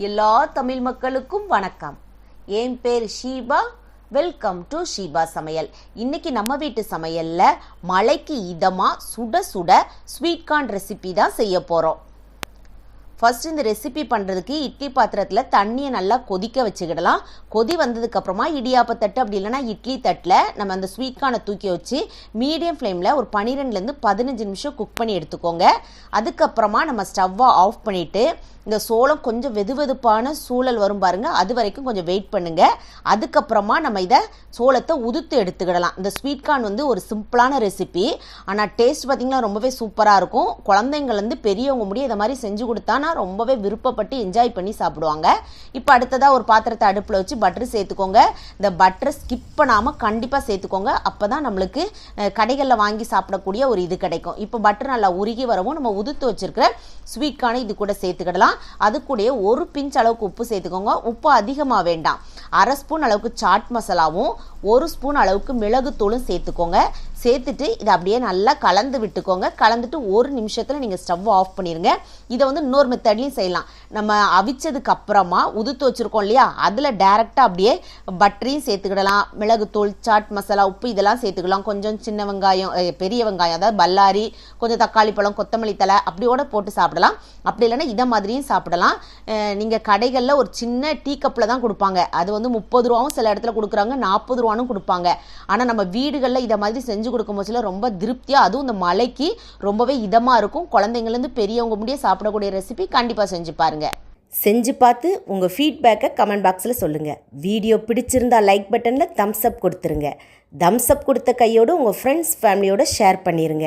எல்லா தமிழ் மக்களுக்கும் வணக்கம். என் பேர் ஷீபா. வெல்கம் டு ஷீபா சமையல். இன்னைக்கு நம்ம வீட்டு சமையல்ல மழைக்கு இதமாக சுட சுட ஸ்வீட் கார்ன் ரெசிபி தான் செய்ய போகிறோம் ஃபஸ்ட் இந்த ரெசிபி பண்ணுறதுக்கு இட்லி பாத்திரத்தில் தண்ணியை நல்லா கொதிக்க வச்சுக்கிடலாம். கொதி வந்ததுக்கப்புறமா இடியாப்ப தட்டு அப்படி இல்லைனா இட்லி தட்டில் நம்ம அந்த ஸ்வீட் கார்னை தூக்கி வச்சு மீடியம் ஃப்ளேமில் ஒரு பன்னிரெண்டுலேருந்து பதினஞ்சு நிமிஷம் குக் பண்ணி எடுத்துக்கோங்க. அதுக்கப்புறமா நம்ம ஸ்டவ்வை ஆஃப் பண்ணிவிட்டு இந்த சோளம் கொஞ்சம் வெது வெதுப்பான சூழல் வரும் பாருங்க. அது வரைக்கும் கொஞ்சம் வெயிட் பண்ணுங்க. அதுக்கப்புறமா நம்ம இதை சோளத்தை உதுத்து எடுத்துக்கிடலாம். இந்த ஸ்வீட் கார்ன் வந்து ஒரு சிம்பிளான ரெசிபி ஆனால் டேஸ்ட் பார்த்தீங்கன்னா ரொம்பவே சூப்பராக இருக்கும். குழந்தைங்கள்லேருந்து பெரியவங்க முடியும் இதை மாதிரி செஞ்சு கொடுத்தானா ரொம்பவே விருப்பப்பட்டு என்ஜாய் பண்ணி சாப்பிடுவாங்க. இப்போ அடுத்ததாக ஒரு பாத்திரத்தை அடுப்பில் வச்சு பட்டர் சேர்த்துக்கோங்க. இந்த பட்டரை ஸ்கிப் பண்ணாமல் கண்டிப்பாக சேர்த்துக்கோங்க. அப்போ தான் நம்மளுக்கு கடைகளில் வாங்கி சாப்பிடக்கூடிய ஒரு இது கிடைக்கும். இப்போ பட்டர் நல்லா உருகி வரவும் நம்ம உதுத்து வச்சுருக்கிற ஸ்வீட் கார்னை இது கூட சேர்த்துக்கிடலாம். அது கூட ஒரு பிஞ்ச் அளவுக்கு உப்பு சேர்த்துக்கோங்க. உப்பு அதிகமாக வேண்டாம். அரை ஸ்பூன் அளவுக்கு சாட் மசாலாவும் ஒரு ஸ்பூன் அளவுக்கு மிளகுத்தூளும் சேர்த்துக்கோங்க. சேர்த்துட்டு இதை அப்படியே நல்லா கலந்து விட்டுக்கோங்க. கலந்துட்டு ஒரு நிமிஷத்தில் நீங்கள் ஸ்டவ் ஆஃப் பண்ணிடுங்க இதை வந்து இன்னொரு மெத்தட்லையும் செய்யலாம். நம்ம அவிச்சதுக்கு அப்புறமா உதுத்து வச்சுருக்கோம் இல்லையா? அதில் டேரெக்டாக அப்படியே பட்டரையும் சேர்த்துக்கிடலாம். மிளகுத்தூள் சாட் மசாலா உப்பு இதெல்லாம் சேர்த்துக்கலாம். கொஞ்சம் சின்ன வெங்காயம் பெரிய வெங்காயம் அதாவது பல்லாரி கொஞ்சம் தக்காளி பழம் கொத்தமல்லி தலை அப்படியோட போட்டு சாப்பிடலாம். அப்படி இல்லைன்னா இதை மாதிரியும் சாப்பிடலாம். நீங்கள் கடைகளில் ஒரு சின்ன டீ கப்பில் தான் கொடுப்பாங்க. அது வந்து வந்து முப்பது ரூபாவும் சில இடத்துல கொடுக்குறாங்க நாற்பது ரூபானும் கொடுப்பாங்க. ஆனால் நம்ம வீடுகளில் இதை மாதிரி செஞ்சு கொடுக்கும் போது ரொம்ப திருப்தியாக அதுவும் இந்த மலைக்கு ரொம்பவே இதமாக இருக்கும். குழந்தைங்கலேருந்து பெரியவங்க முடிய சாப்பிடக்கூடிய ரெசிபி கண்டிப்பாக செஞ்சு பாருங்க. செஞ்சு பார்த்து உங்கள் ஃபீட்பேக்கை கமெண்ட் பாக்ஸில் சொல்லுங்கள் வீடியோ பிடிச்சிருந்தா லைக் பட்டனில் தம்ஸ் அப் கொடுத்துருங்க. தம்ஸ் அப் கொடுத்த கையோடு உங்கள் ஃப்ரெண்ட்ஸ் ஃபேமிலியோட ஷேர் பண்ணிடுங்க